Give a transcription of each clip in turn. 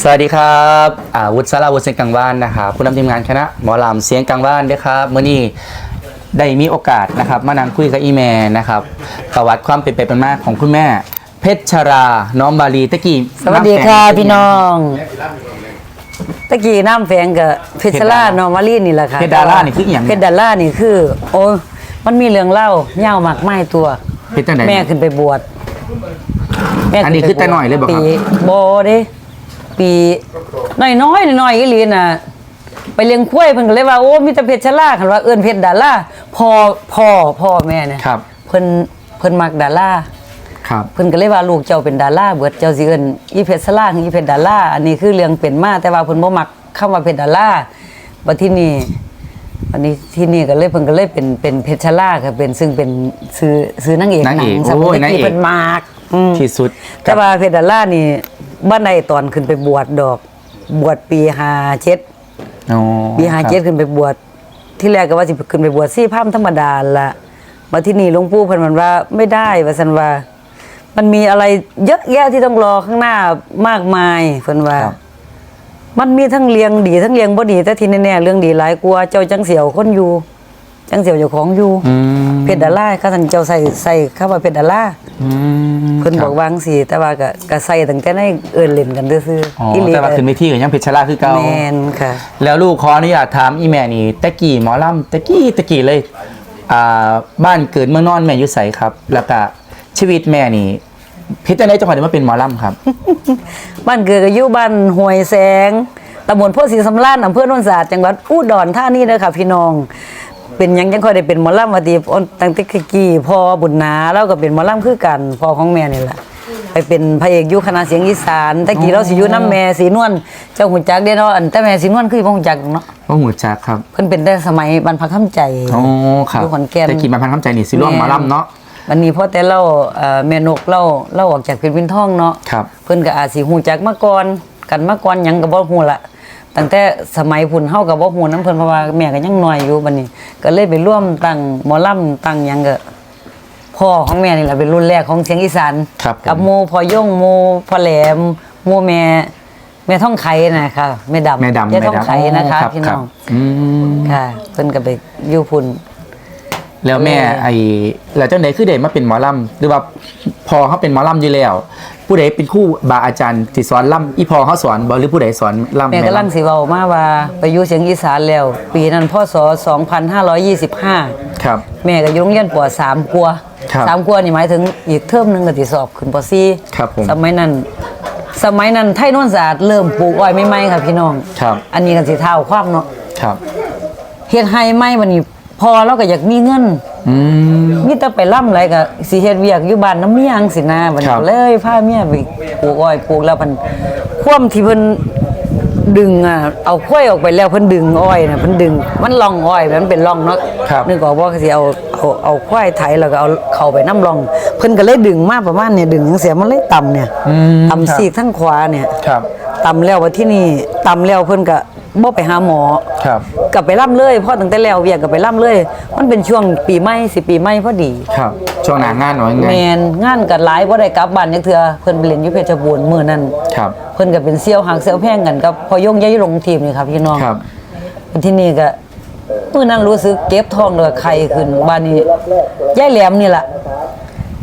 สวัสดีครับอาวุฒิสาราวุฒิเสียงกลางบ้านนะครับผู้นำทีมงานคณะหมอลำเสียงกลางบ้านด้วยครับเมื่อนี้ได้มีโอกาสนะครับ มานั่งคุยกับอีแม่นะครับประวัติความเป็นไปเป็นมาของคุณแม่ เพชรชรา น้องบาลีตะกี้สวัสดีค่ะน้ำแฝงพี่น้องตะกี้น้ำแฝงกับเพชรล่าเพชรดานอร์มารีนี่แหละค่ะเพชรดารานี่คืออีหยังเพชรดารานี่คือ โอ้มันมีเรื่องเล่าเง่ามากไม้ตัวเพชรจังใดแม่ขึ้นไปบวชแม่อันนี้ขึ้ไปคือแต่น้อยเลยบ่ครับปีโบเด้ ปีน้อยน้อยๆน้อยๆอีหลีน่ะ ไปเลี้ยงกล้วยเพิ่นก็เลยว่าโอ้มีแต่เพชรชราคันว่าเอิ้นเพชรดาราพ่อพ่อพ่อแม่เนี่ยครับ เพิ่นเพิ่นมักดาราครับเพิ่นก็เลยว่าลูกเจ้าเป็นดาราเบิดเจ้าสิเอิ้นอีเพชรสลาคืออีเพชรดาราอันนี้คือเรื่องเป็นมาแต่ว่าเพิ่นบ่มักคำว่าเพชรดาราบัดที่นี่วันนี้ที่นี่ก็เลยเพิ่นก็เลยเป็นเป็นเพชรชลาค่ะเป็นซึ่งเป็นซื้อซื้อนางเอกนางเอกสมัโอ้ยยนางเอกที่เพิ่นมากอืมที่สุดแต่ว่าเพชรดารานี่ บ้านใดตอนขึ้นไปบวชดอก บวชปี57อ๋อปีห้าเจ็ดขึ้นไปบวชที่แรกก็ว่าสิขึ้นไปบวชซี่พามธรรมดาละมาที่นี่หลวงปู่เพิ่นมันว่าไม่ได้ว่าสันว่า มันมีอะไรเยอะแยะที่ต้องรอข้างหน้ามากมายเพิ่นว่า ครับมันมีทั้งเลียงดีทั้งเลียงบ่ดีแต่ที่แน่ๆเรื่องดีหลายกลัวาเจ้าจังเสียวคนอยู่ จังเสียวเจ้าของอยู่อืมเพชรดาราข้าท่านเจ้าใส่ใส่เข้ามาเพชรดาราอืมเพิ่นบอกวาจั่งสิแต่ว่าก็ก็ใส่ตั้งแต่ในเอิ้นเล่นกันซื่ออ๋อๆอีหลีแต่ว่าขึ้นไปที่ก็ยังเพชรชราคือเก่า แม่นค่ะ แล้วลูกขออนุญาตถามอีแม่นี่ตะกี้หมอลำตะกี้ตะกี้เลยอ่าบ้านเกิดเมืองนอนแม่อยู่ไสครับ แล้วก็ชีวิตแม่นี่เพชรจังไดจังหวัดมาเป็นหมอลำครับ บ้านเกิดก็อยู่บ้านห้วยแสงตำบลโพธิ์ศรีสำราญอำเภอโนนสะอาดจังหวัดอุดรธานีเด้อค่ะพี่น้อง เป็นหยังจังค่อยได้เป็นหมอลำว่าดีอ้นตั้งแต่กี้พ่อบุญนาแล้วก็เป็นหมอลำคือกันพ่อของแม่นี่แหละไปเป็นพระเอกอยู่คณะเสียงอีสานตะกี้เราสิอยู่น้ำแม่สีนวลเจ้าหุ่นจักเด้เนาะอันแต่แม่สีนวลคือบ่หุ่นจักเนาะว่าหูจักครับเพิ่นเป็นแต่สมัยบรรพคำใจโอ้ครับอยู่ขอนแก่นตะกี้มาพันคำใจนี่สิร่วมหมอลำเนาะวันนี้พอแต่เราเอ่อแม่นกเราเราออกจากเพชรวินทองเนาะครับเพิ่นก็อาจสิฮู้จักมาก่อนกันมาก่อนหยังก็บ่ฮู้ละ ตั้งแต่สมัยพุ่นเฮาก็บ่ฮู้นํเพิ่นเพราะว่าแม่ก็ยังน้อยอยู่บัดนี้ ก็เลยไปร่วมตั้งหมอลำตั้งหยังก็พ่อของแม่นี่แหละเป็นรุ่นแรกของเสียงอีสานครับผม กับโมพ่อย่งโมพ่อแหลมโมแม่แม่ท่องไข่นะคะแม่ดำแม่ดำแม่ท่องไข่นะคะรับพี่คน้รับองอืมค่ะเพิ่นก็ไปอยู่พุ่น แล้วแม่เออ ไอ้แล้วจังไดคือเด็มาเป็นหมอลำหรือว่าพอเขาเป็นหมอลำอยู่แล้ว ผู้ใดเป็นครู่บาอาจารย์ที่สอนลำอีพอเขาสอนบ่หรือผู้ใดสอนลำแม่กำลังสิเว้ามาว่าไปอยู่เสียงอีสานแล้ว ปีนั้นพศ2525 ครับ แม่ก็อยู่โรงเรียนป .3 กลัวครับสามกลัวนี่หมายถึงอีกเทอมหนึงก็สิสอบขึ้นป .4 ครับผมสมัยนั้นสมัยนั้นไทยโนนสะอาดเริ่มปลูกอ้อยใหม่ๆค่ะพี่น้องครับ อันนี้ก็สิเท่าความเนาะครับ เฮ็ดให้ใหม่บัดนี้พอเราก็อยากมีเงิน อืมมีแต่ไปล่ำไรก็สิเฮ็ดเวียกอยู่บ้านน้ำเมียงสินะบัดครันี้บ เลยพาเมียไปปลูกอ้อยปลูกแล้วเพิ่นความที่เพิ่นดึงอะเอาข้อยออกไปแล้วเพิ่นดึงอ้อยน่ะเพิ่นดึง มันร่องอ้อยมันเป็นร่องเนาะครับ นึกออกบ่ก็สิเอาเอาเอาควายไถแล้วก็เอาเข้าไปน้ำร่อง เพิ่นก็เลยดึงมาประมาณเนี่ยดึงจังเสียมันเลยต่ำเนี่ยอืมต่ำครับซีกทั้งขวาเนี่ย ครับต่ำแล้วว่าที่นี่ต่ำแล้วเพิ่นก็ บ่ไปหาหมอครับ กลับไปล่ำเลยเพราะตั้งแต่แล้วเวียกกลับไปล่ำเลย มันเป็นช่วงปีใหม่สิปีใหม่พอดีครับ ช่วงหนางานหน่อยไงแมนงานกัหลายบ่ได้กลับบ้านจักเทื่อเพิ่นไปเล่นอยู่เพชรบูรณ์มื้อนั้นครับ เพิ่นก็เป็นเซี่ยวหักเซี่ยวแพงกันกับพอยงยายลงทีมนี่ครับพี่น้องครับ ที่นี่ก็มื้อนั้นรู้สึกเก็บท้องเลยไข้ขึ้นบ้านนี้ยายแหลมนี่ล่ะ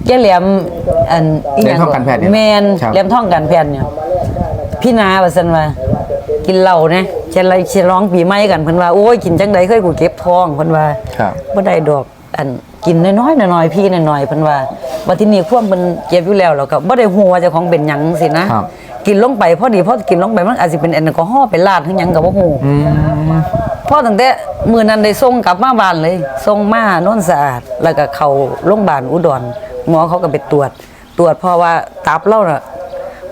ยายแหลมอันอีหยังแหลมทองการแพทย์เนี่ยแมนครับ แหลมท้องการแพทย์เนี่ยพี่นาว่าซั่นว่ากินเหล้านะ เช่นไรเช่นร้องปีใหม่กันเพิ่นว่าโอ้ยกินจังไดเคยกูเก็บท้องเพิ่นว่าครับบ่ได้ดอกอันกินน้อยๆน้อยๆพี่น้อยๆเพิ่นว่าว่าที่นี่ความมันเก็บอยู่แล้วแล้วก็บ่ได้ฮู้ว่าเจ้าของเป็นหยังสินะครับกินลงไปพอดีพอกินลงไปมันอาจสิเป็นแอลกอฮอล์เป็นลาดหรือหยังก็บ่ฮู้อืมพอตั้งแต่มื้อนั้นได้ส่งกลับมาบ้านเลยส่งมาโน่นสะอาด แล้วก็เข้าโรงพยาบาลอุดรหมอเขาก็ไปตรวจ ตรวจเพราะว่าตับเราน่ะ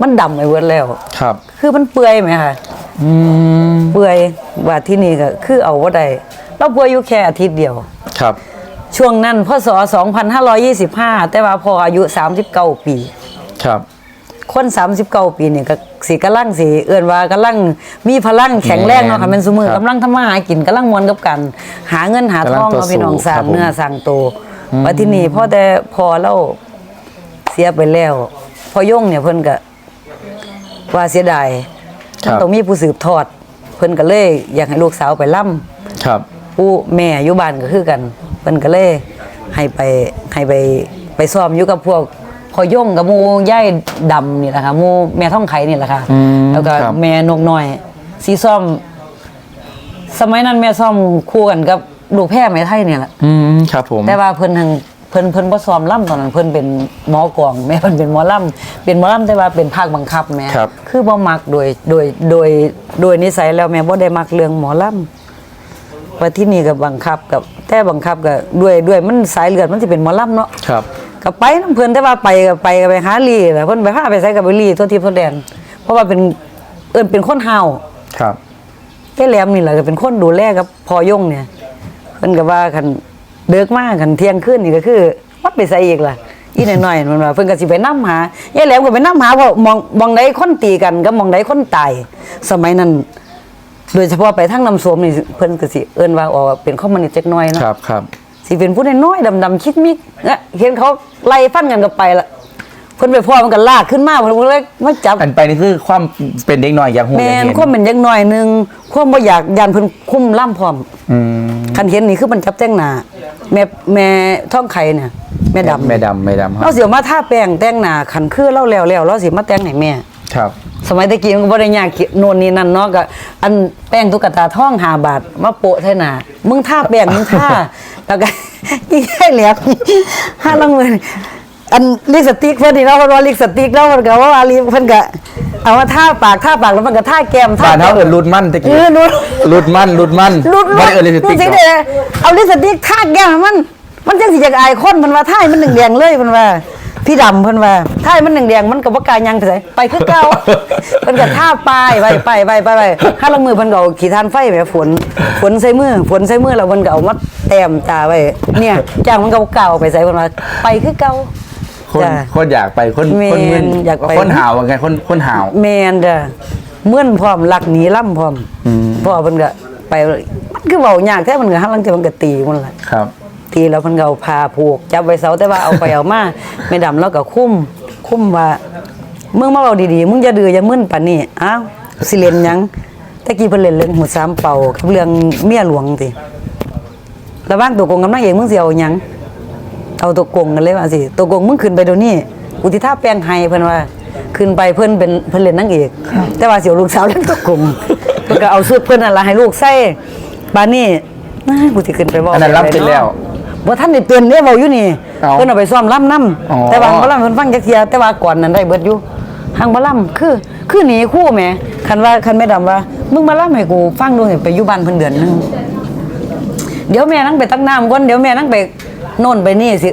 มันดำไปเบิดแล้ว ครับ คือมันเปื่อยไหมคะ อืมเปื่อยว่าที่นี่ก็คือเอาบ่ได้เราป่วยอยู่แค่อาทิตย์เดียว ครับ ช่วงนั้นพศ2525 แต่ว่าพออายุ 39 ปี ครับ คน 39 ปีนี่ก็สิกำลังสิเอื้อนว่ากำลังมีพลังแข็งแรงเนาะค่ะแม่นซุมือครับกำลังทำมาหากินกำลังมวนกับกัน หาเงินหาทองกำลังต่อเนาะพี่น้องสู้สร้าครังบผมเนื้อสร้างโตวว่าที่นี่พอแต่พอเราเสียไปแล้ว พอย่งเนี่ยเพิ่นก็ว่าเสียดาย ครับมันต้องมีผู้สืบทอด เพิ่นก็เลย อยากให้ลูกสาวไปล่ำครับผู้แม่อยู่บ้านก็คือกัน เพิ่นก็เลยให้ไปให้ไปไปซ้อมอยู่กับพวกพอย่งกับหมูย่ายดำนี่แหละค่ะหมูแม่ท่องไข่นี่แหละค่ะ อืมแล้วก็ครับ แม่นกน้อยสีซ้อม สมัยนั้นแม่ซ้อมคู่กันกับลูกแพร่ไหมไทยเนี่ยแหละ อืมครับผมแต่ว่าเพิ่นทางเพิ่นเพิ่นบ่ซ้อมล่ำตอนนั้นเพิ่นเป็นหมอกลองแม่เพิ่นเป็นหมอล่ำเป็นหมอล่ำแต่ว่าเป็นภาคบังคับแม่ครับคือบ่มักโดยโดยโดยโดยนิสัยแล้วแม่บ่ได้มักเรื่องหมอล่ำว่าที่นี่ก็บังคับกับแต่บังคับก็ด้วยด้วยมันสายเลือดมันสิเป็นหมอล่ำเนาะครับก็ไปนํเพิ่นแต่ว่าไปก็ไปก็ไปหาลีแหละเพิ่นไปพาไปใส่กับไปลีทั่วทิพย์ทั่วแดน เพราะว่าเป็นเอิ้นเป็นคนฮาวครับแค่แหลมนี่แหละก็เป็นคนดูแลกับพอยงเนี่ยเพิ่นก็ว่าคัน เดึกมากคันเที่ยงคืนนี่ก็คือวัดไปใส่อีกล่ะอีน้อยๆมันว่าเพิ่นก็สิไปนำหายายแหลมก็ไปนำหาเพราะมองมองใดคนตีกันกับมองใดคนตายสมัยนั้น โดยเฉพาะไปทางน้ำส้มนี่เพิ่นก็สิเอิ้นว่าออกว่าเป็นคอมมิวนิสต์จักหน่อยเนาะครับครับสิเป็นผู้น้อยๆดำๆคิดมิกเนี่ยเห็นเขาไล่ฟันกันก็ไปละ เพิ่นไปพ่อมันก็ลากขึ้นมาเพิ่นก็เลยมาจับอันไปนี่คือความเป็นเด็กน้อยอยากหูแมอยากนเห็นความเป็นอยังน้อยหนึงความบ่อยากยันเพิ่นคุ้มล่ำพร้อมอืมคันเห็นนี่คือมันจับแต่งหน้าแม่แม่ท้องไข่เนี่ยแม่ดำแม่ดำแม่ดำคเรารับสิเอามาทาแป้งแต่งหน้าคันคือเราแล้วแล้วเราสิมาแต่งให้แม่ ครับสมัยตะกี้มันก็บ่ได้ยากเขียนโน่นนี่นั่นเนาะก็อันแป้งตุ๊กตาทอง5บาทมาโปะใส่หน้ามึงทาแป้งมึงทาแล้วก็ยิ่งให้แหลมห้าลังมือ อันลิปสติกเพิ่นนี่เนาะเพิ่นว่าลิปสติกเนาะเพิ่นก็ว่าลิปเพิ่นก็เอามาทาปากทาปากแล้วมันก็ทาแก้มทาบ้านเฮาแก้มเอิ้นรุดมั่นตะเอกี้อรุดรุดมั่นรุดมั่นรุดบ่ได้เอิ้นเลยสรุติ๊ดกสิเนาะเด้เอาลิปสติกทาแก้มให้มัน มันจังสิอยากอายคนมันว่าท่ายมันแดงๆเลยมันว่า พี่ดำเพิ่นว่าท่ายมันแดงๆมันก็บ่กล้ายังไปไสไปคือเก่าเพิ่นก็ท่าป้ายไว้ไปไปไปไปห้าลงมือเพิ่นก็เอาขี้ทานไฟแหมฝนฝนใส่มือฝนใส่มือแล้วเพิ่นก็เอามาแต้มตาไว้เนี่ยจ้างมันก็เก่าไปใส่เพิ่นว่าไปคือเก่า คนจ้ะคนอยากไปคนแม่นคนมึนอยากไป คนหาวว่าไงคนคนหาว แม่นจ้ะเมื่อนพร้อมลักหนีล่ำพร้อมอืม พ่อเพิ่นก็ไปมันคือเว้ายากแท้มันก็หันหลังที่มันก็ตีมันล่ะครับทีแล้วมันก็เอาพาผูกจับไว้เสาแต่ว่าเอาไปเอามาแม่ดำแล้วก็คุ้มคุ้มว่ามึงมาเอาดีๆมึงจะดื้ออย่ามึนปานนี้อ้าวสิเล่นหยังตะกี้เพิ่นเล่นเรื่องหูสามเป่ากับเรื่องเมียหลวงติระหว่างตัวโกงกับนางเอกมึงสิเอาหยัง เอาตัวโกงกันเลยว่าสิตัวโกงมึงขึ้นไปเดี๋ยวนี้กูสิท่าแป้งให้เพิ่นว่าขึ้นไปเพิ่นเป็นเพิ่นเล่นนางเอกแต่ว่าสิเอาลูกสาวเล่นตัวโกงเพิ่นก็เอาสุดเพิ่นนั่นล่ะให้ลูกใส่บาดนี้น่ากูสิขึ้นไปเว้าอันนั้นรับเป็นแล้วบ่ท่านได้เตือนเด้เว้าอยู่นี่เอาเพิ่นเอาไปซ้อมล่ำนํอ๋อแต่ว่าบ่ล่ำเพิ่นฟังจักเที่ยแต่ว่าก่อนนั้นได้เบิดอยู่หางบ่ล่ำคือคือหนีคู่แหมคันว่าคันแม่ดำว่ามึงมาล่ำให้กูฟังดูให้ไปอยู่บ้านเพิ่นเดือนหนึงเดี๋ยวแม่นั่งไปตักน้ำก่อนเดี๋ยวแม่นั่งไป โน่นไปนี่สิ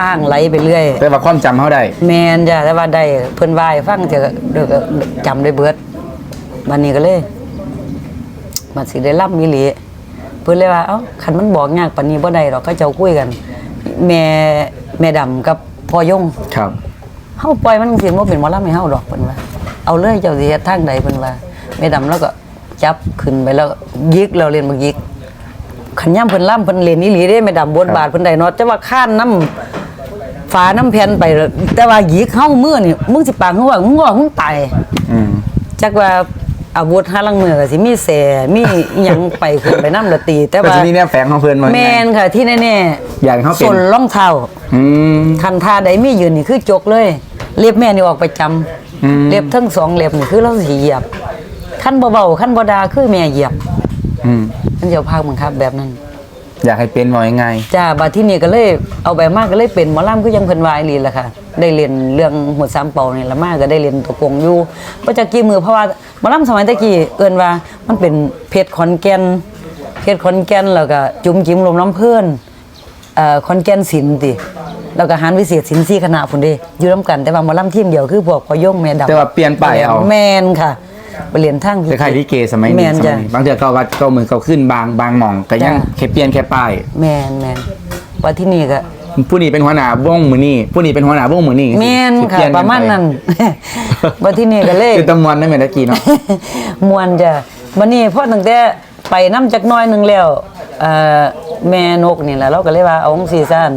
อ้างไหลไปเรื่อย แต่ว่าความจำเขาได้ แมนจ้ะแต่ว่าได้เพิ่นวายฟังเถอะเดี๋ยวก็จำได้เบิดบัดนี้ก็เลยบัดสิได้ล่ำมีหลีเพิ่นเลยว่าเอ้าคันมันบอกยากปานนี้บ่ได้ดอกเขาเจ้าคุยกัน แม่แม่ดำกับพ่อยงครับ เฮาปล่อยมันจังซี่บ่เป็นหมอลำให้เฮาดอกเพิ่นว่า เอาเลยเจ้าสิเฮ็ดทางใดเพิ่นว่าแม่ดำแล้วก็จับขึ้นไปแล้วยิกเราเรียนบ่ยิก ขันย่ํเพิ่นล่ำเพิ่นเล่นอีหลีเด้แม่ดำบทบาทเพิ่นได้เนาะแต่ว่าข้านน้ำฝาน้ำแผ่นไปแล้วแต่ว่าหยิกเข้ามือนี่มึงสิปากมึงว่ามึงว่ามึงตายอืมจักว่าอาวุธห้าลังมือก็สิมีแสมีอิหยังไปขึ้นไปน้ำละตี แต่ก็ว่าจะมีแนวแฝงของเพื่อนมาแมนค่ะที่แน่อยากให้เขาเป็นส่วนรองเท้าอืมคันท่าใดมียืนนี่คือจกเลย เล็บแม่นี่ออกไปจำอืมเล็บทั้งสองเล็บนี่คือเราสิเหยียบขั้นเบาๆขั้นบ่ดาคือแม่เหยียบ อืมมันจะพาบังคับแบบนั้น อยากให้เป็นว่ายังไง จ้าบัดที่นี่ก็เลยเอาไปมากก็เลยเป็นหมอลำก็ยังเพิ่นวายลีแหละค่ะ ได้เรียนเรื่องหัวสามเป่านี่ละมากก็ได้เรียนตัวกงอยู่ก็จะกี่มือเพราะว่าหมอลำสมัยตะกี้เอิ้นว่ามันเป็นเพชรขอนแก่นเพชรขอนแก่นแล้วก็จุ๋มจิ๋มลมน้ำเพิ่นเอ่อขอนแก่นศิลป์ติแล้วก็หารวิเศษศิลป์สี่คณะพุ่นเด้อยู่นํกันแต่ว่าหมอลำทีมเดียวคือพวกพอยงแม่ดำแต่ว่าเปลี่ยนไปเอา แม่นค่ะ ไปเรียนทางคล้ายๆที่เกสมัยแม่นี้นสมัจ้ะ ยนี้บางเทื่อเขาวัดเขามือเขาขึ้นบางบางหม่องก็ยังจ้ะ แค่เปลี่ยนแค่ป้าย แม่นแม่นว่าที่นี่ก็ผู้นี้เป็นหัวหน้าวงมือนี่ผู้นี้เป็นหัวหน้าวงมือนี่แม่นสิค่ะ เลี่ยกัประมาณไนั้นว่าที่นี่ก็เลย คือตำมวนนั่นเหมือนตะกี้เนาะ มวนจ้ะวันนี้พอตั้งแต่ไปน้ำจักหน้อยหนึงแล้วเอ่อแม่นกนี่แหละเราก็เลยว่าเอาของซีซั่น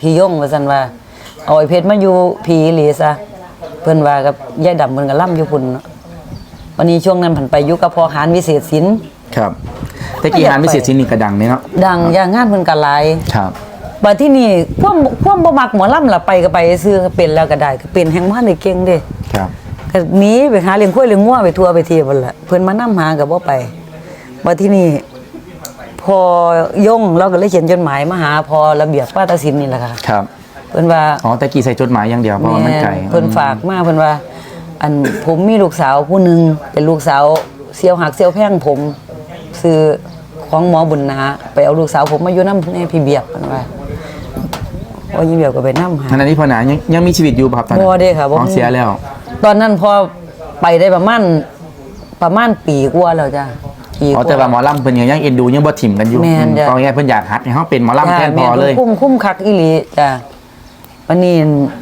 พี่ยงว่าซั่นว่าเอาไอ้เพชรมาอยู่พี่อีหลีซะเพิ่นว่ากับยายดำเพิ่นก็ล่ำอยู่พุ่นเนาะ วันนี้ช่วงนั้นผันไปอยุกับพอหารวิเศษศิลป์ครับแต่กี่งานพิเศษชิ้นนี้กระดังเนี่ยเนาะดังอย่างงานเพิ่นก็หลายครับ บัดที่นี่พวกพวกบ่มักหมอลำล่ะไปก็ไปซื้อก็เป็นแล้วก็ได้ก็เป็นแห่งบ่ทันได้เก่งเด้ครับ ก็หนีไปหาเลี้ยงข้อยเลี้ยงงัวไปทั่วไปเที่ยวพุ่นล่ะเพิ่นมานํหาก็บ่ไปบัดที่นี่พอย่งเราก็เลยเขียนจดหมายมาหาพอระเบียบป้าตศิลป์นี่แหละค่ะครับ เพิ่นว่าอ๋อแต่กี่ใส่จดหมายอย่างเดียวเพราะว่ามันไกลแม่เพิ่นฝากมาเพิ่นว่า อันผมมีลูกสาวผู้หนึงเป็นลูกสาวเสียวหักเสียวแพงผมซื้อของหมอบุญนาไปเอาลูกสาวผมมาอยู่นำในพี่เบียบเพิ่นว่าโอ้ยพี่เบียบก็ไปนำหาขณะนี้พอหนายังยังมีชีวิตอยู่ป่ะครับตอนนั้นบ่เด้ค่ะบ่อ๋อมีเสียแล้ว ตอนนั้นพอไปได้ประมาณประมาณปีกว่าแล้วจ้ะปีกอ๋อว่า แต่ว่าหมอลำเพิ่นยังยังเอ็นดูยังบ่ถิ่มกันอยู่แม่นจ้ะ ตอนนี้เพิ่นอยากหัดให้เฮาเป็นหมอลำแทนพอจ้ะเลยแม่นคุ้มคุ้มคักอีหลีจ้ะวันนี้เ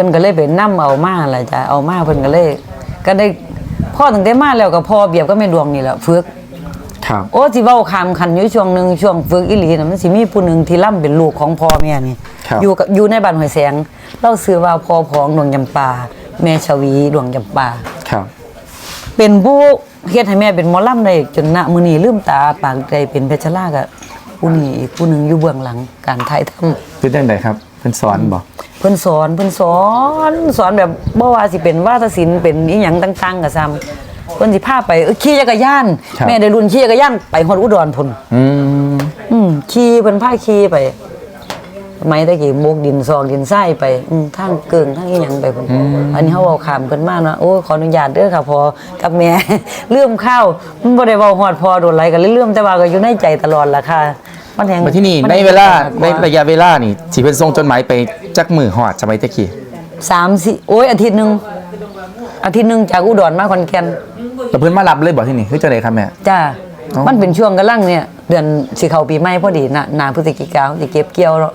พิ่นก็เลยไปนํเอามาอะไรจ้ะเอามาเพิ่นก็เลย ก็ได้พ่อตั้งแต่มาแล้วก็พ่อเบียบก็ไม่ดวงนี่แหละฝึกครับโอ้สิเว้าคำคันอยู่ช่วงหนึงช่วงฝึกอีหลีน่ะมันสิมีผู้หนึงที่ล่ำเป็นลูกของพ่อแม่นี่ ครับอยู่กับอยู่ในบ้านห้วยแสงเล่าซื้อว่าพ่อพองดวงจำปา แม่ชวีดวงจำปา ครับ เป็นผู้เฮ็ดให้แม่เป็นหมอลำได้จนณมื้อนี้ลืมตาปากใจเป็นเพชรลากับผู้นี้อีกผู้หนึงอยู่เบื้องหลังการถ่ายทำ เป็นจังไดครับ เพิ่นสอนบ่เพิ่นสอนเพิ่นสอนสอนแบบบ่ว่าสิเป็นวาทศิลป์เป็นอีหยังต่างๆก็ซ้ำเพิ่นสิพาไปเออขี่จักรยาน แม่ได้รุ่นขี่จักรยานไปฮอดอุดรพุ่นอืมอืมขี่เพิ่นพาขี่ไปสมัยตะกี้โบกดินซอกดินทรายไปอืมทางเกิงทางอีหยังไปพุ่นอันนี้เฮาเว้าข้ามเพิ่นมาเนาะโอ้ยขออนุญาตเด้อค่ะพอกับแม่เลื่อมข้าวมันบ่ได้เว้าฮอดพอโดนไหลก็เลยเลื่อมแต่ว่าก็อยู่ในใจตลอดล่ะค่ะ มันแฮงมาที่นี่มัในแฮงเวลากในว่าระยะเวลานี่สิเพิ่นส่งจดหมายไปจักมือฮอดสมัยตะกี้สามสี่โอ้ยอาทิตย์หนึ่งอาทิตย์หนึ่งจากอุดรมาขอนแก่นแล้วเพิ่นมารับเลยบ่ที่นี่คือจังไดครับแม่ จ้าอ๋อ มันเป็นช่วงกำลังเนี่ย เดือนสิเข้าปีใหม่พอดีน่ะหนาพฤศจิกาสิเก็บเกี่ยวแล้ว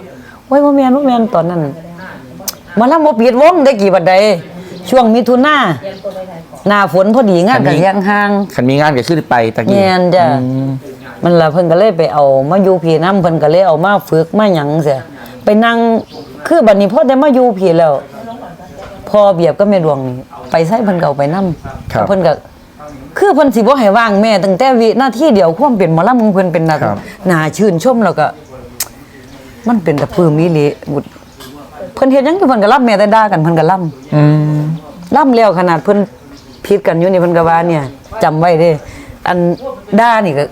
โอ้ยบ่แม่นบ่แม่นตอนนั้นหมาลำบ่ปิดวงได้กี่บัดใดช่วงมิถุนาหน้าฝนพอดีงานก็ยังห่าง คันมีงานก็คือไปตะกี้แม่นจ้ะ อืม มันละเพิ่นก็เลยไปเอามาอยู่พี่นํเพิ่นก็เลยเอามาฝึกมาหยังเสียไปนั่งคือบัดนี้พอได้มาอยู่พี่แล้วพอเบียบก็แม่ดวงนี่ไปใส่เพิ่นก็เอาไปนำครับ เพิ่นก็คือเพิ่นสิบ่ให้ว่างแม่ตั้งแต่วินาทีเดียวความเป็นหมอลำของเพิ่นเป็นน่ะครับ น่าชื่นชมแล้วก็ มันเป็นตะปลื้มอีหลีบุดเพิ่นเฮ็ดหยังอยู่เพิ่นก็รับแม่แต่ด่ากันเพิ่นก็ล่ำ อืม ล่ำแล้วขนาดเพิ่นผิดกันอยู่นี่เพิ่นก็ว่าเนี่ยจำไว้เด้ อันด่านี่ก็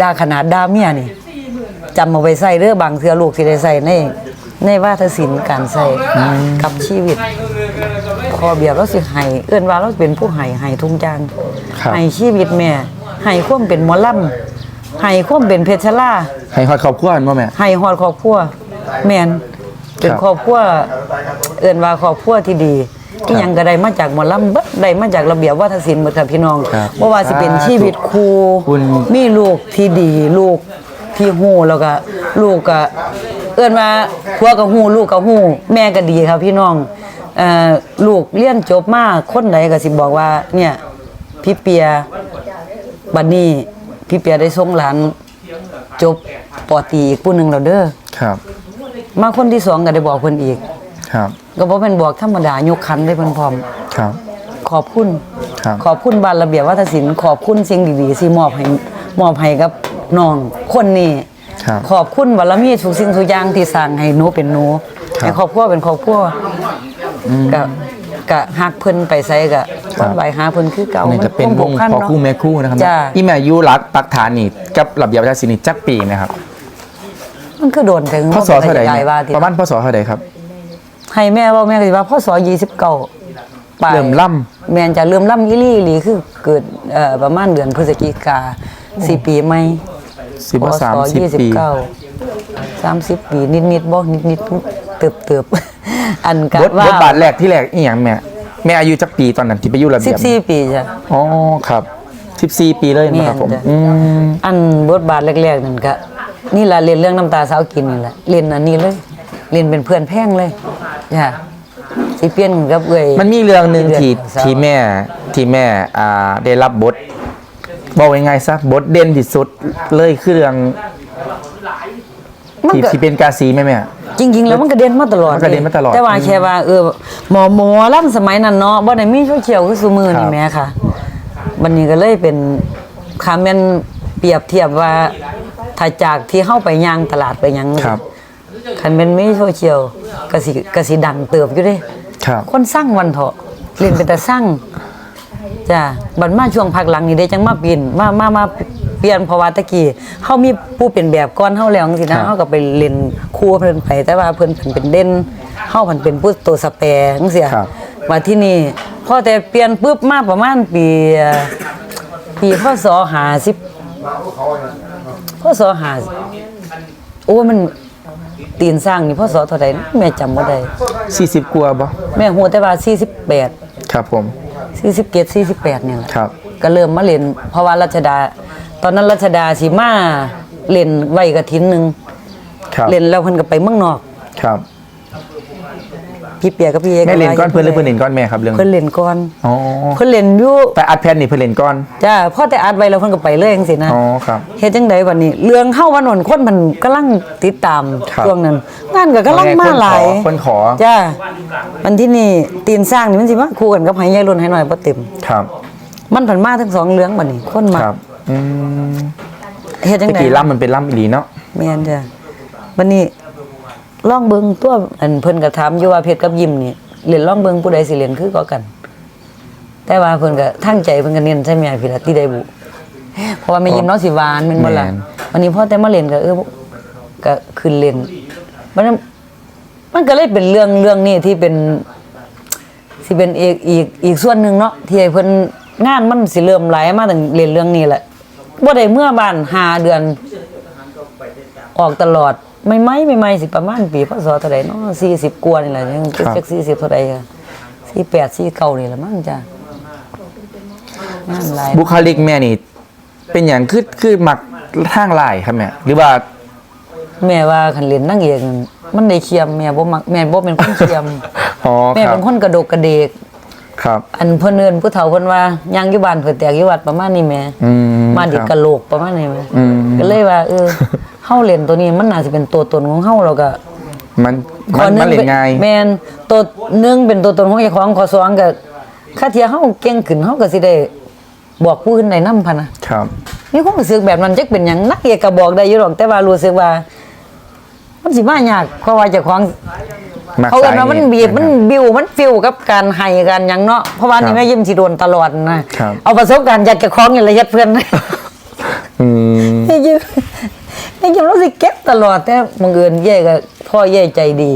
ด่าขนาดด่าเมียนี่จำเอาไปใส่เด้อบางเทื่อลูกสิได้ใส่ในในวาทศิลป์การใส่กับชีวิตพอเบียบเราสิให้เอื้อนว่าเราเป็นผู้ให้ให้ทุกอย่างครับให้ชีวิตแม่ให้ความเป็นหมอลำให้ความเป็นเพชรลาให้ฮอดครอบครัวแม่นบ่แม่ให้ฮอดครอบครัวแม่นเป็นครับครอบครัวเอื้อนว่าครอบครัวที่ดี ที่ยังก็ได้มาจากหมอลำเบิดได้มาจากระเบียบวัฒนศิลป์หมดค่ะพี่น้องครับบ่ว่าสิเป็นชีวิตครูคุณ มีลูกที่ดีลูกที่ฮู้แล้วก็ลูกก็เอื้อนว่าผัวก็ฮู้ลูกก็ฮู้แม่ก็ดีครับพี่น้องเอ่อลูกเรียนจบมาคนใดก็สิบอกว่าเนี่ยพี่เปียบัดนี้พี่เปียได้ส่งหลานจบปอตรีอีกผู้หนึงแล้วเด้อครับ มาคนที่สองก็ได้บอกเพิ่นอีก ครับ ก็บ่เป็นบอกธรรมดายกคันได้เพิ่นพร้อม ครับ ขอบคุณ ครับ ขอบคุณบ้านระเบียบวัฒนศิลป์ขอบคุณสิ่งดีๆที่มอบให้มอบให้กับน้องคนนี้ครับ ขอบคุณบารมีทุกสิ่งทุกอย่างที่สร้างให้หนูเป็นหนูครับให้ครอบครัวเป็นครอบครัวก็ก็ฮักเพิ่นไปไสก็ครับวันไหวหาเพิ่นคือเก่าอันนี้จะเป็นมัวงผูกพันพ่อเนาะคู่แม่คู่นะครับจ้าอีแม่ยูรักปักฐานนี่กับระเบียบวัฒนศิลป์นี่จักปีนะครับมันคือโดนถึงพศเท่าไหร่ใหญ่เนี่ยว่าที่ประมาณพศเท่าไหร่ครับ ให้แม่เว่าแม่ก็สิว่าพศ29ปลายเริ่มล่แม่นจะเริ่มล่ำอีหลีอีหลีคือเกิดเอ่อประมาณเดือนพฤศจิกาสี่ปีใหม่สิบว่าสามสิบปี สามสิบปีนิดนิดๆบ่นิดนิดๆเติบเติบๆอันกะบทว่าบทบาทแรกที่แรกอีหยังแม่ แม่อายุจักปีตอนนั้นที่ไปอยู่ระเบีสิยบบสี่ปีจ้ะ อ๋อครับสิบสี่ปีเลยนะครับผมแม่นจ้ะ อืมอันบทบาทแรกๆนั่นก็นี่ล่ะเรียนเรื่องน้ำตาสาวกินนี่แหละเรียนอันนี้เลย เรียนเป็นเพื่อนแพงเลยจ้ะสิเปลี่ยนกับเอ้ย มันมีเรื่องหนึ่งที่เรื่องสาว ที่แม่ที่แม่อ่าได้รับบทบอกยังไงซะบทเด่นที่สุดเลยคือเรื่องมันที่ก็ ที่เป็นกาซีไหมแม่ จริง ๆ แล้วมันก็เด่นมาตลอดมันก็เด่นมาตลอดแต่ว่าแค่ว่าเออหมอหมอล่ำสมัยนั้นเนาะบ่ได้มีโซเชียลคือซุมือครันี่บแหม่ค่ะบันนี้ก็เลยเป็นคาแมนเปรียบเทียบว่าถ้าจากที่เข้าไปย่างตลาดไปหยังครับ คันเป็นไม่โซเชียลกสิกสิดังเติบอยู่เด้ครับ คนสร้างวันเถาะเรียนเป็นแต่สร้างจ้ะบัดมาช่วงพักหลังนี่ได้จังมาเปลี่ยนมามามาเปลี่ยนเพราะว่าตะกี้เฮามีผู้เป็นแบบก่อนเฮาแล้วจังซี่ครันะบเฮาก็ไปเล่นครูเพิ่นไปแต่ว่าเพิ่นเป็นเด่นเฮามันเป็นผู้ตัวสแปรจังซี่ครับว่าที่นี่พอแต่เปลี่ยนปุ๊บมาประมาณปีปีพศ50 พศ50โอ้มัน ตีนสร้างนี่พศเท่าใดนะแม่จำบ่ได้40กว่าบ่แม่ฮู้แต่ว่า 48 ครับผม 47 48เนี่ยแหละครับ ก็เริ่มมาเล่นเพราะว่ารัชดา ตอนนั้นรัชดาสิมาเล่นไว้กระทินหนึงครับเล่นแล้วเพิ่นก็ไปเมืองนอก ครับ พี่เปียกับพี่เอแม่เล่นก้อนว่าเพิ่นหรือเพิ่นเล่นก้อนแม่ครับเรื่องเพิ่นเล่นก่อนอ๋อเพิ่นเล่นอยู่แต่อัดแผ่นนี่เพิ่นเล่นก้อนจ้าพอแต่อัดไว้แล้วเพิ่นก็ไปเลยจังซี่นะอ๋อครับเฮ็ดจังไดบัดนี้ เรื่องเฮาวันนนคนมันกำลังติดตามครับช่วงนั้นงานก็กำลังมาหลายคนขอจ้ามันที่นี่ตีนสร้างนี่มันสิมาคู่กันกับไหยายรุ่นให้หน่อยบ่เต็มครับ มันผันมาทั้งสองเรื่องบัดนี้คนมาครับอืมเฮ็ดจังตะไดกี้ล่ำมันเป็นล่ำอีหลีเนาะแม่นจ้ะบัดนี้ ลองเบิ่งตัวอันเพิ่นก็ถามอยู่ว่าเพชรกับยิ้มนี่เล่นลองเบิ่งผู้ใดสิเล่นคือก็กัน แต่ว่าเพิ่นก็ทั้งใจเพิ่นก็เน้นใช่แม่พี่ละที่ได้บุเพราะว่าแม่ยิ้มเนาะสิหวานแม่นบ่ล่ะวันนี้พอแต่มาเล่นก็เออก็ขึ้นเล่นมันมันก็เลยเป็นเรื่องเรื่องนี้ที่เป็น สิเป็นอีกอีกอีกส่วนหนึ่งเนาะที่ให้เพิ่นงานมันสิเริ่มไหลมาถึงเล่นเรื่องนี้แหละบ่ได้เมื่อบ้านห้าเดือน ออกตลอด ไม่ไม่ไม่ไม่สิประมาณปีพศเท่าไหร่เนาะสี่สิบกว่านี่แหละยังจักสี่สิบเท่าไหร่ค่ะสี่แปดสี่เก้านี่แหละมั้งจ้ะงานหลายบุคลิกแม่นี่ เป็นอย่างคือคือมักทางลายครับแม่หรือว่า แม่ว่าคันเล่นนั่งเอกมันได้เคียมแม่บ่มักแม่บ่เป็นคนเคียม อ๋อแม่ครัเป็บนคนกระโดกกระเดก ครับ อันเพิ่นเอิ้นผู้เฒ่าเพิ่นว่ายังอยู่บ้านเพิ่นแตกอยู่วัดประมาณนี้แหม่อืมมาดิครับกะโหลกประมาณนี้แหม่อืม ก็เลยว่าเออ เฮาเล่นตัวนี้มันน่าสิเป็นตัวตนของเฮาแล้วก็มันข้มัอนหมันเล่นป็ง่ายแม่นตัวหนึ่งเป็นตัวตนของเจ้าของข้อสองก็ค่าเทียเฮาเก่งขึ้นเฮาก็สิได้บอกผู้อื่นได้นำพันนะครับมีความรู้สึกแบบนั้นจักเป็นหยังนักเอกก็บอกได้อยู่หรอกแต่ว่ารู้สึกว่า มันสิมายากเพราะว่าเจ้าของมักเขาเอิ้นสายว่ามันบีบมันบิวมันฟิลกับการให้กันหยังเนาะเพราะว่านี่แม่ยิ้มสิโดนตลอดนะครับเอาประสบการณ์จากเจ้าของนี่แหละเฮ็ดเพิ่นอืมแม่ยิ้ม แม่ยิ้มรู้สึกเก็บตลอดแต่บังเอิญเย่ก็พ่อเย่ใจดี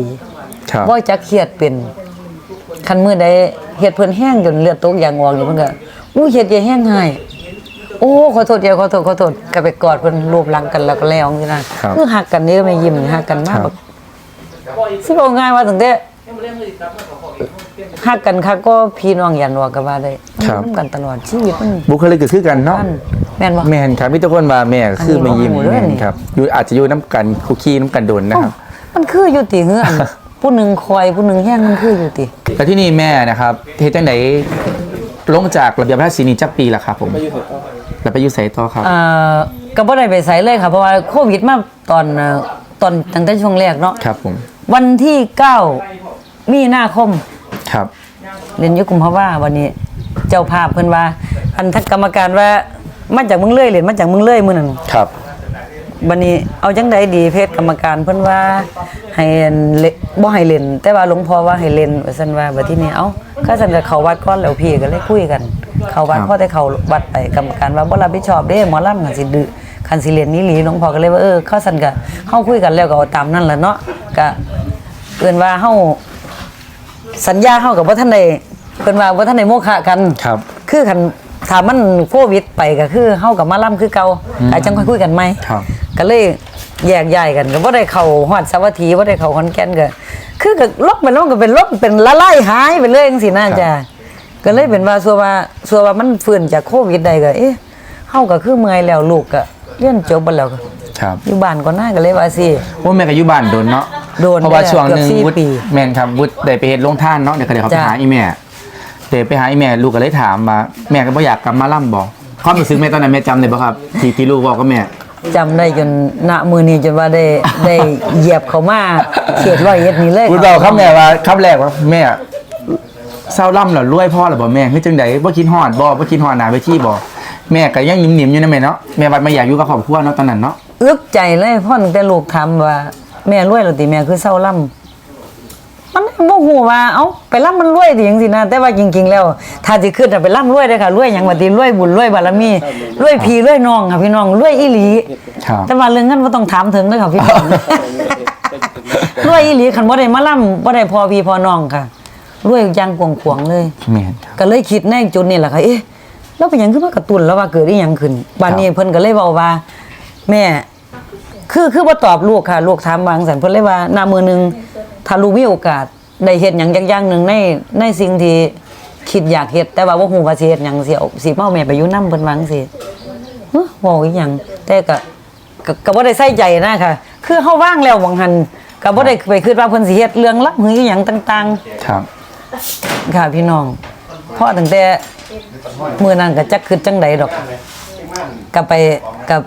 ครับบ่จักเครียดเป็นคันมื้อใดเฮ็ดเพิ่นแห้งจนเลือดตกยางออกนี่เพิ่นก็อู้เฮ็ดอย่าแห้งให้โอ้ขอโทษอย่าขอโทษขอโทษก็ไปกอดเพิ่นรูปหลังกันแล้วก็แล้วนี่นะครับคือฮักกันนี่ไม่ยิ้มฮักกันมากครับสิบอกง่ายว่าตั้งแต่ ฮักกันคักก็พี่น้องยันว่าก็ว่าได้มันอยู่นำกันตลอดชีวิตมันบุคลิกก็คือกันเนาะมันแม่นบ่ แม่นครับมีทุกคนว่าแม่คือไม่ยิ้มอันนี้แม่นบ่ฮู้เลยครับอยู่อาจจะอยู่น้ำกันคุกคีน้ำกันโดนนะครับ มันคืออยู่ติเฮือน ผู้หนึงคอยผู้หนึงแห้งมันคืออยู่ติ แล้วที่นี่แม่นะครับเฮ็ดจังไดลงจากระเบียบราชสีนีจักปีละครับผมแล้วไปอยู่ไสต่อครับ เอ่อก็บ่ได้ไปไสเลยค่ะ เพราะว่าโควิดมาตอนเอ่อตอนตั้งแต่ช่วงแรกเนาะครับผม วันที่ 9 มีนาคม ครับเรียนอยุกุมภาวะวันนี้เจ้าภาพเพิ่นว่าอันทักกรรมการว่ามาจากเมืองเลยเรียนมาจากเมืองเลยมื้อนั้นครับวันนี้เอาจังใดดีเพศกรรมการเพิ่นว่าให้เล่นบ่ให้เล่นแต่ว่าหลวงพ่อว่าให้เล่นว่าซั่นว่าบัดทีนี้เอ้าข้าซั่นก็เข้าวัดก่อนแล้วพี่ก็เลยคุยกัน เข้าวัดครับพอได้เข้าวัดไปกรรมการว่าบ่รับผิดชอบเด้หมอลำคันสิดื้อคันสิเล่นนี่หลีหลวงพ่อก็เลยว่าเออข้าซั่นก็เฮาคุยกันแล้วก็เอาตามนั้นแหละเนาะก็เอิ้นว่าเฮา สัญญาเฮากับบ่ทันได้เพิ่นว่าบ่ทันได้โมฆะกันครับ คือคันถามมันโควิดไปก็คือเฮากับมาล่ำคือเก่าอาจังค่อยคุยกันไหมครับ ก็เลยแยกย้ายกันก็บ่ได้เข้าฮอดสวัสดีบ่ได้เข้าขอนแก่นก็คือก็ลบไปลงก็เป็นลบเป็นละลายหายไปเลยจังซี่น่าจ้ะก็เลยเป็นว่าสัวว่าสัวว่ามันฟื้นจากโควิดได้ก็เอ๊ะเฮาก็คือเมื่อยแล้วลูกก็เรียนจบไปแล้วก็ครับอยู่บ้านก็น่าก็เลยว่าสิว่าแม่ก็อยู่บ้านโดนเนาะ โดนเพราะว่าช่วงหนึงเกือบสี่วุฒิปีแม่นครับวุฒิได้ไปเฮ็ดลงท่านเนาะเดี๋ยวก็เดี๋ยวเขาไปจ้ะ หาอีแม่เดี๋ยวไปหาอีแม่ลูกก็เลยถามว่าแม่ก็บ่อยากกลับมาล่ำบ่ความรู้สึกแม่ตอนนั้นแม่จำได้บ่ครับที่ที่ลูกบอกกับแม่ จำได้จนณมือนี้จนว่าได้ได้เหยียบเข้ามาเขตร้อยเอ็ดนี่เลยพูดเราคำแม่ว่าคำแรกว่าแม่เศร้าล่ำเหรอรวยพ่อเหรอบ่แม่คือจังใดบ่คิดฮอดบ่บ่คิดฮอดหน้าเวทีบ่แม่ก็ยังหนิ่มๆอยู่นะแม่เนาะแม่บัดมาอยากอยู่กับครอบครัวเนาะตอนนั้นเนาะ อึกใจเลยพ่อตั้งแต่ลูกถามว่า แม่รวยหรือติแม่คือเศร้าล่ำมันบ่ฮู้ว่าเอ้าไปล่ำมันรวยติจังซี่นะแต่ว่าจริง ๆ แล้ว ถ้าสิขึ้นน่ะไปล่ำรวยเด้อค่ะรวยหยังว่าติรวยบุญรวยบารมีรวยพี่รวยน้องค่ะพี่น้องรวยอีหลี ครับ แต่ว่าเรื่องเงินบ่ต้องถามถึงเด้อค่ะพี่น้อง รวยอีหลีคันบ่ได้มาล่ำบ่ได้พอพี่พอน้องค่ะรวยอย่างกวางขวางเลย แม่นครับ ก็เลยคิดในจุดนี้แหละค่ะ เอ๊ะ แล้วเป็นหยังขึ้นมากระตุ้นแล้วว่าเกิดอีหยังขึ้น บานนี้เพิ่นก็เลยเว้าว่า แม่ คือคือบ่ตอบลูกค่ะ ลูกถามวาจั่งสันเพิ่นเลยว่าหน้ามือหนึงถ้าลูกมีโอกาสได้เฮ็ดหยังจักอย่างหนึงในในสิ่งที่คิดอยากเฮ็ดแต่ว่าบ่ฮู้ว่าสิเฮ็ดหยังสิเอาสิมาเอาแม่ไปอยู่นำเพิ่นว่าจังซี่เฮ้อเว้าอีหยังแต่ก็ก็ก็บ่ได้ใส่ใจนะค่ะ คือเฮาว่างแล้วหวังหันก็บ่ได้ไปคิดว่าเพิ่นสิเฮ็ดเรื่องลับหรืออีหยังต่าง ๆ ครับ ค่ะพี่น้องพ่อตั้งแต่มือนั้นก็จักคือจังใดดอกก็ไปกับ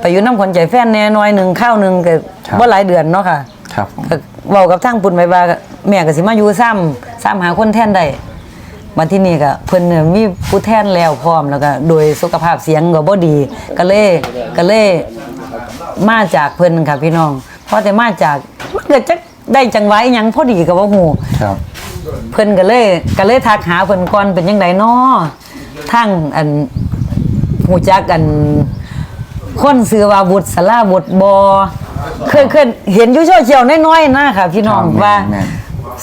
ไปอยู่น้ำคนใจแฟนแหน่น้อยหนึ่งข้าวหนึ่งก็ครับว่าหลายเดือนเนาะค่ะครับผมก็เว้ากับทางปุ่นไปว่าแม่ก็สิมาอยู่ซ้ำซ้ำหาคนแทนได้มาที่นี่ก็เพิ่นเนี่ยมีผู้แทนแล้วพร้อมแล้วก็โดยสุขภาพเสียงก็บ่ดี ก็เลยก็เลยมาจากเพิ่นค่ะพี่น้องเพราะแต่มาจากมันเกิดจักได้จังหวะอิหยังพอดีก็บ่ฮู้ครับ เพิ่นก็เลยก็เลยทักหาเพิ่นก่อนเป็นยังไงน้อทั้งอันหูจักกัน คนซื้อว่าบุตรสลาบุตรบอเคยเคยเห็นอยู่โซเชียลน้อยๆนะค่ะ พี่น้องครับว่าแม่น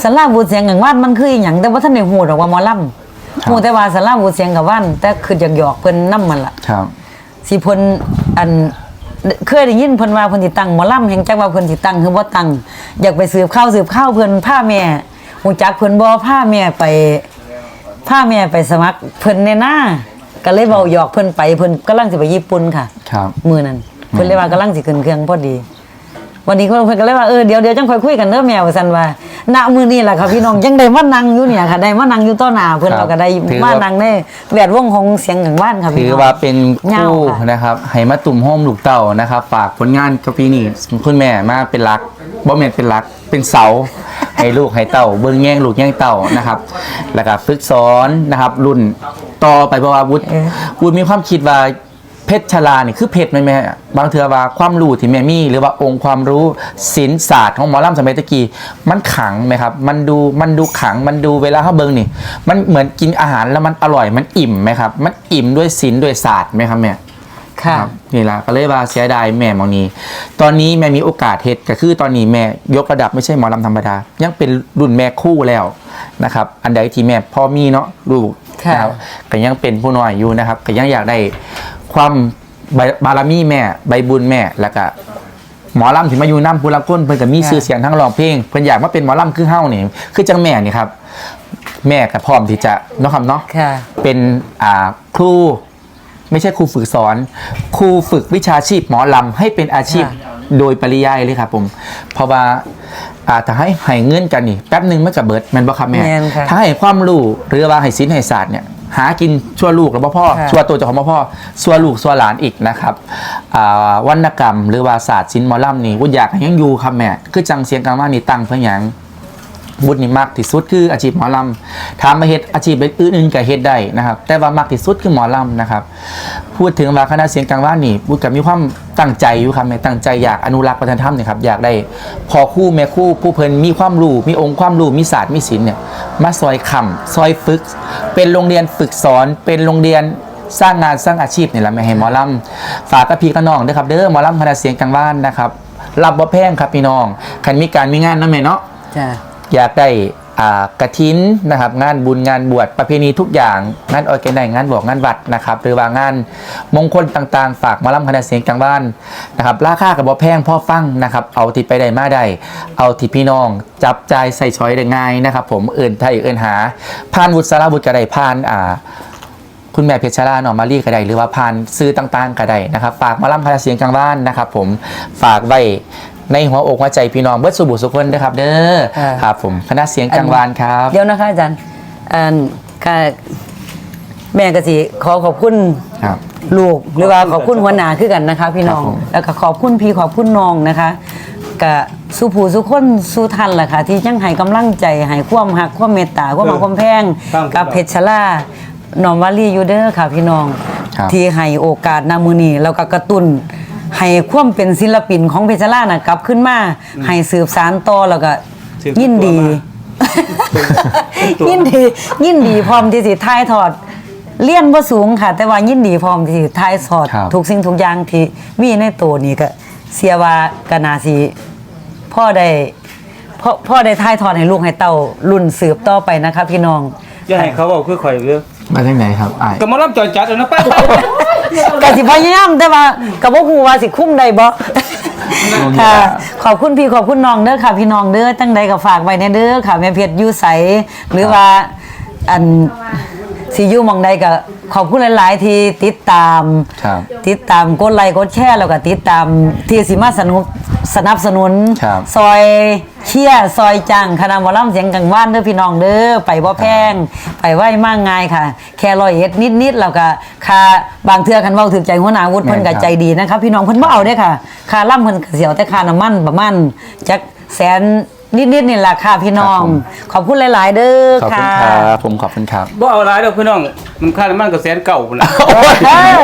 สลาบุตรเสียงกังว่านมันคืออหย่างแต่ว่าท่านได้ฮู้ดอกว่าหมอลำฮู้แต่ว่าสลาบุตรเสียงกังว่านแต่คืออยากหยอกเพิ่นนํมันล่ะครับ สิเพิ่นอันเคยได้ยินเพิ่นว่าเพิ่นสิตั้งหมอลำแห่งจักว่าเพิ่นสิตั้งคือบ่ตั้งอยากไปสืบข้าวสืบข้าวเพิ่นพาแม่ฮู้จักเพิ่นบ่พาแม่ไปพาแม่ไปสมัครเพิ่นในหน้า ก็เลยเว้าหยอกเพิ่นไปเพิ่นกำลังสิไปญี่ปุ่นค่ะครับมื้อนั้นเพิ่นเลยว่ากำลังสิขึ้นเครื่องพอดี วันนี้เพิ่นก็เลยว่าเออเดี๋ยวเดี๋ยวจังค่อยคุยกันเด้อแม่ว่าซั่นว่าณมื้อนี้ล่ะค่ะพี่น้องยังได้มานั่งอยู่เนี่ยค่ะได้มานั่งอยู่ต่อหน้าเพิ่นครับเราก็ได้ถือมาว่านั่งในแวดวงของเสียงกังวานค่ะถืพี่อน้องว่าเป็นเหงาคู่ค่ะนะครับให้มาตุ่มโฮมลูกเต่านะครับฝากผลงานกับปีนี้คุณแม่มาเป็นรักบ่แม่นเป็นรักเป็นเสา ให้ลูกให้เต่าเบิ่งแย่งลูกแย่งเต่านะครับ แล้วก็ฝึกสอนนะครับ รุ่นต่อไปเพราะว่าวุฒิเออวุฒิมีความคิดว่าเพชรชลานี่คือเพชรไหมแม่บางเทือว่าความรู้ที่แม่มีหรือว่าองค์ความรู้ศิลปศาสตร์ของหมอลำสมัยตะกี้มันขังไหมครับ มันดูมันดูขังมันดูเวลาเขาเบิ่งนี่ มันเหมือนกินอาหารแล้วมันอร่อยมันอิ่มไหมครับ มันอิ่มด้วยศิลป์ด้วยศาสตร์ไหมครับแม่ ค่ะ รับนี่ละก็เลยว่าเสียดายแม่หมองนี้ ตอนนี้แม่มีโอกาสเฮ็ดก็คือตอนนี้แม่ยกระดับไม่ใช่หมอลำธรรมดา ยังเป็นรุ่นแม่คู่แล้วนะครับ อันใดที่แม่พ่อมีเนาะลูกค่ะ นะครับก็ยังเป็นผู้น้อยอยู่นะครับก็ยังอยากได้ความบาบารมีแม่ใบบุญแม่แล้วก็ หมอลำถึงมาอยู่น้ำผู้รับก้นเพิ่นก็มีชื่อเสียงทั้งร้องเพลงเพิ่นอยากมาเป็นหมอลำคือเฮ้านี่คือจังแม่นี่ครับ แม่ก็พร้อมที่จะเนาะครับเนาะค่ะ เป็นอ่าครู ไม่ใช่ครูฝึกสอน ครูฝึกวิชาชีพหมอลำให้เป็นอาชีพค่ะโดยปริยายเลยครับผม เพราะว่าอ่าถ้าให้ให้เงินกันนี่แป๊บหนึ่งมันกับเบิดแมันบ่ครับแม่แม่นค่ะถ้าให้ความรู้หรือว่าให้ศิลป์ให้ศาสตร์เนี่ยหากินชั่วลูกแล้วบ่พ่อค่ะ ชั่วตัวเจ้าของบ่พ่อชั่วลูกชั่วหลานอีกนะครับอ่าวรรณกรรมหรือว่าศาสตร์ศิลป์หมอลำนี่วุฒิอยากให้ยังอยู่ครับแม่คือจังเสียงกลางว่านี่ตั้งเพื่อหยัง บุญนี่มากที่สุดคืออาชีพหมอลำถามมาเฮ็ดอาชีพอื่นๆก็เฮ็ดได้นะครับ แต่ว่ามากที่สุดคือหมอลำนะครับ พูดถึงว่าคณะเสียงกลางว่านนี่บุญกับมีความตั้งใจอยู่ครับแม่ตั้งใจอยากอนุรักษ์วัฒนธรรมเนี่ยครับอยากได้พอคู่แม่คู่ผู้เพลินมีความรู้มีองค์ความรู้มีศาสตร์มีศิลป์เนี่ยมาซอยคำซอยฝึก เป็นโรงเรียนฝึกสอน เป็นโรงเรียนสร้างงานสร้างอาชีพนี่แหละแม่ให้หมอลำฝากกับพี่กับน้องเด้อครับเด้อหมอลำคณะเสียงกลางว่านนะครับรับบ่แพงครับพี่น้องคันมีการมีงานนะแม่เนาะจ้ะ อยากได้กระถินนะครับงานบุญงานบวชประเพณีทุกอย่างงานออยแกนไนงานบอกงานวัดนะครับหรือว่างานมงคลต่างๆ ฝากมาล่ำคณะเสียงกลางบ้านนะครับราคากับบอแพงพ่อฟังนะครับเอาที่ไปได้มาได้เอาที่พี่น้อง จับใจใส่ช้อยได้ง่ายนะครับ ผมเอื่นไทยเอื่นหาผ่านวุฒิสารบุตรกระไดผ่านอ่าคุณแม่เพชรชราหนอมารีก็ได้หรือว่าผ่านซื้อต่างๆก็ได้นะครับ ฝากมาล่ำคณะเสียงกลางบ้านนะครับ ผมฝากไว้ ในหัวอกหัวใจพี่น้องเบิดสุบุสุคนนะครับ เด้อค่ะ ครับผมคณะเสียงกลางวานครับ เดี๋ยวนะคะอาจารย์อันค่ะแม่ก็สิขอขอบคุณครับ ลูกหรือว่าขอบคุณหัวหน้าคือกันนะคะ พี่น้อง ครับผม แล้วก็ขอบคุณพี่ขอบคุณน้องนะคะกะสุผู้สุคนสุทันแหละค่ะ ที่ยังให้กำลังใจให้ความหักความเมตตาความหักความแพงครับ กับเพชรลาหนอมวาลีอยู่เด้อค่ะพี่น้อง ครับ ที่ให้โอกาสนามือนี้แล้วก็กระตุ้น ให้ความเป็นศิลปินของเพชรลาน่ะกลับขึ้นมาให้สืบสานต่อแล้วก็สืบยินดีตัวมายินดียินดีพร้อมที่สิถ่ายทอดเลี้ยนบ่สูงค่ะ แต่ว่ายินดีพร้อมที่สิถ่ายทอดครับทุกสิ่งทุกอย่างที่มีในตัวนี้ก็เสียว่าก็น่าสิพ่อได้พ่อพ่อได้ถ่ายทอดให้ลูกให้เต้ารุ่นสืบต่อไปนะคะพี่น้องอย่าให้เขาเอาคือข่อยเด้อมาจากไหนครับอ้ายก็มารับจอจัดเอานะไป ก็สิพยายามแต่ว่าก็บ่ฮู้ว่าสิคุ้มได้บ่ค่ะ ขอบคุณพี่ขอบคุณน้องเด้อค่ะ พี่น้องเด้อตั้งใดก็ฝากไว้ในเด้อค่ะแม่เพชรอยู่ใสหรือว่าอันสิอยู่หมองใดก็ขอบคุณหลาย ๆ ที่ติดตามครับติดตามกดไลค์กดแชร์แล้วก็ติดตามที่สิมาสนุก สนับสนุน ครับ ซอยเชียร์ซอยจังคณะหมอลำเสียงกังวานเด้อพี่น้องเด้อไปบ่แพง ไปไหวมากง่ายค่ะ แค่ร้อยเอ็ดนิดๆแล้วก็ค่าบางเทื่อคันเว้าถึกใจหัวหน้าวุฒิเพิ่นก็ใจดีนะครับพี่น้องเพิ่นบ่เอาเด้อค่ะค่าล่ำเพิ่นก็เสียวแต่ค่าน้ำมันประมาณจักแสนนิดๆนี่ล่ะค่ะพี่น้อง ขอบคุณหลาย ๆ เด้อขอบคุณค่ะครับผมขอบคุณครับ บ่เอาหลายดอกพี่น้องมันค่าน้ำมันก็แสนเก่าพุ่นล่ะเออ